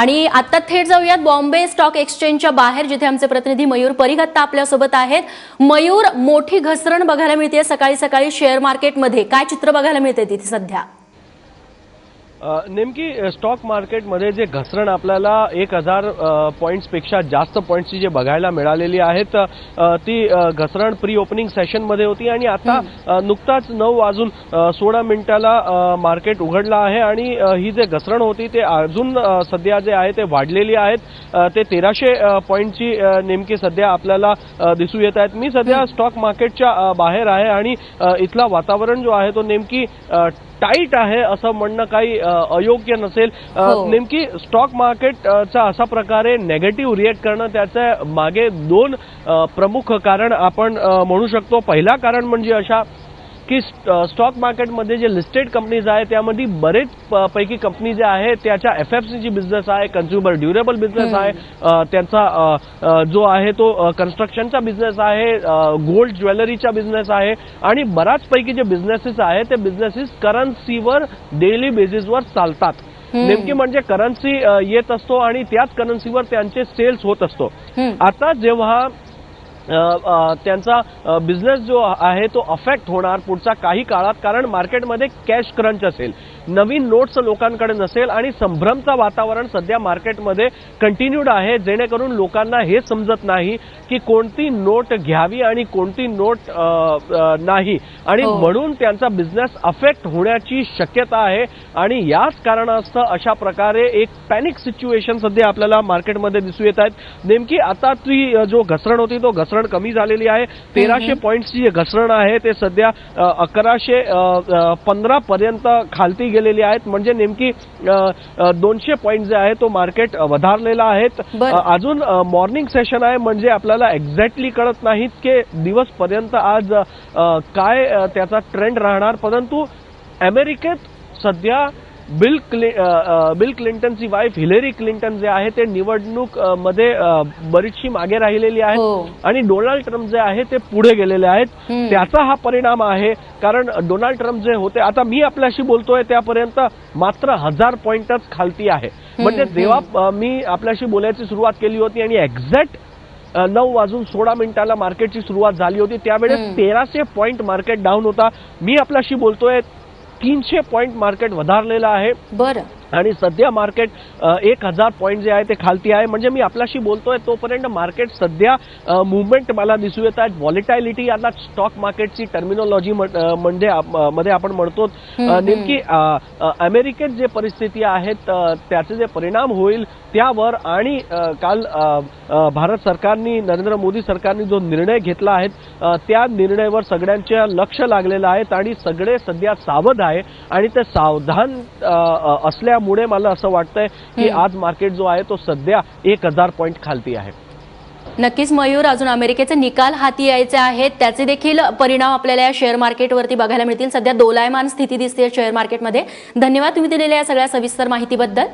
आणि आता थेट जाऊयात बॉम्बे स्टॉक एक्सचेंजच्या बाहेर जिथे आमचे प्रतिनिधी मयूर परीख आत्ता आपल्यासोबत आहेत. मयूर मोठी घसरण बघायला मिळते सकाळी सकाळी शेअर मार्केटमध्ये. काय चित्र बघायला मिळते तिथे सध्या? नेमकी स्टॉक मार्केटमध्ये जे घसरण आपल्याला एक हजार पॉईंट्सपेक्षा जास्त पॉईंट्सची जे बघायला मिळालेली आहेत ती घसरण प्री ओपनिंग सेशनमध्ये होती आणि आता नुकताच नऊ वाजून सोळा मिनिटाला मार्केट उघडलं आहे आणि ही जे घसरण होती ते अजून सध्या जे आहे ते वाढलेली आहेत. ते तेराशे पॉईंटची नेमकी सध्या आपल्याला दिसू येत आहेत. मी सध्या स्टॉक मार्केटच्या बाहेर आहे आणि इथला वातावरण जो आहे तो नेमकी टाईट आहे असं म्हणणं काही अयोग्य नसेल हो. नेमकी स्टॉक मार्केटचा असा प्रकारे नेगेटिव्ह रिएक्ट करणं त्याच्यामागे दोन प्रमुख कारण आपण म्हणू शकतो पहिला कारण म्हणजे अशा की स्टॉक मार्केटमध्ये जे लिस्टेड कंपनीज आहे त्यामध्ये बरेच पैकी कंपनी जे आहे त्याच्या एफ एफ सीची बिझनेस आहे कन्झ्युमर ड्युरेबल बिझनेस आहे त्यांचा जो आहे तो कन्स्ट्रक्शनचा बिझनेस आहे गोल्ड ज्वेलरीचा बिझनेस आहे आणि बऱ्याच पैकी जे बिझनेसेस आहे ते बिझनेसेस करन्सीवर डेली बेसिसवर चालतात. नेमकी म्हणजे करन्सी येत असतो आणि त्याच करन्सीवर त्यांचे सेल्स होत असतो. आता जेव्हा त्यांचा बिझनेस जो आहे तो अफेक्ट होणार पुढच्या काही काळात कारण मार्केटमध्ये कॅश क्रंच असेल. नवीन नोट्स लोकांकडे नसेल आणि संभ्रमचं वातावरण सध्या मार्केटमध्ये कंटिन्यूड आहे जेणेकरून लोकांना हे समजत नाही की कोणती नोट घ्यावी आणि कोणती नोट नाही. आणि हो. म्हणून त्यांचा बिझनेस अफेक्ट होण्याची शक्यता आहे आणि याच कारणास्तव अशा प्रकारे एक पॅनिक सिच्युएशन सध्या आपल्याला मार्केटमध्ये दिसू येत आहेत. नेमकी आता ती जो घसरण होती तो घसरण कमी झालेली आहे. तेराशे पॉईंट्सची जे घसरण आहे ते सध्या अकराशे पंधरा पर्यंत खालती गेलेली आहेत. म्हणजे नेमकी दोनशे पॉईंट जे आहे तो मार्केट वधारलेला. अ, अजून मॉर्निंग सेशन आहे म्हणजे आपल्याला एक्झॅक्टली कळत नाहीत की दिवसपर्यंत आज काय त्याचा ट्रेंड राहणार. परंतु अमेरिकेत सध्या बिल क्लि बिल क्लिंटनची वाईफ हिलेरी क्लिंटन जे आहे ते निवडणूकमध्ये बरीचशी मागे राहिलेली हो. आहेत आणि डोनाल्ड ट्रम्प जे आहे ते पुढे गेलेले आहेत. त्याचा हा परिणाम आहे कारण डोनाल्ड ट्रम्प जे होते आता मी आपल्याशी बोलतोय त्यापर्यंत मात्र हजार पॉइंटच खालती आहे म्हणजे जेव्हा मी आपल्याशी बोलायची सुरुवात केली होती आणि एक्झॅक्ट नऊ वाजून सोळा मिनिटाला मार्केटची सुरुवात झाली होती त्यावेळेस. तेराशे पॉईंट मार्केट डाऊन होता मी आपल्याशी बोलतोय तीनशे पॉईंट मार्केट वधारलेलं आहे. बरं. आणि सध्या मार्केट एक हजार पॉईंट जे आहे ते खालती आहे. म्हणजे मी आपल्याशी बोलतोय तोपर्यंत मार्केट सध्या मुवमेंट मला दिसू येत आहेत. व्हॉलिटायलिटी आता स्टॉक मार्केटची टर्मिनॉलॉजी म्हणजे मध्ये आपण म्हणतो. नेमकी अमेरिकेत जे परिस्थिती आहेत त्याचे जे परिणाम होईल त्यावर आणि काल भारत सरकारनी नरेंद्र मोदी सरकारने जो निर्णय घेतला आहे त्या निर्णयावर सगळ्यांचे लक्ष लागलेलं आहे आणि सगळे सध्या सावध आहे. आणि ते सावधान अ, असल्यामुळे मला असं वाटतंय की. आज मार्केट जो आहे तो सध्या एक हजार पॉईंट खालती आहे. नक्कीच मयूर अजून अमेरिकेचे निकाल हाती यायचे आहेत. त्याचे देखील परिणाम आपल्याला या शेअर मार्केटवरती बघायला मिळतील. सध्या दोलायमान स्थिती दिसते शेअर मार्केटमध्ये धन्यवाद तुम्ही दिलेल्या या सगळ्या सविस्तर माहितीबद्दल.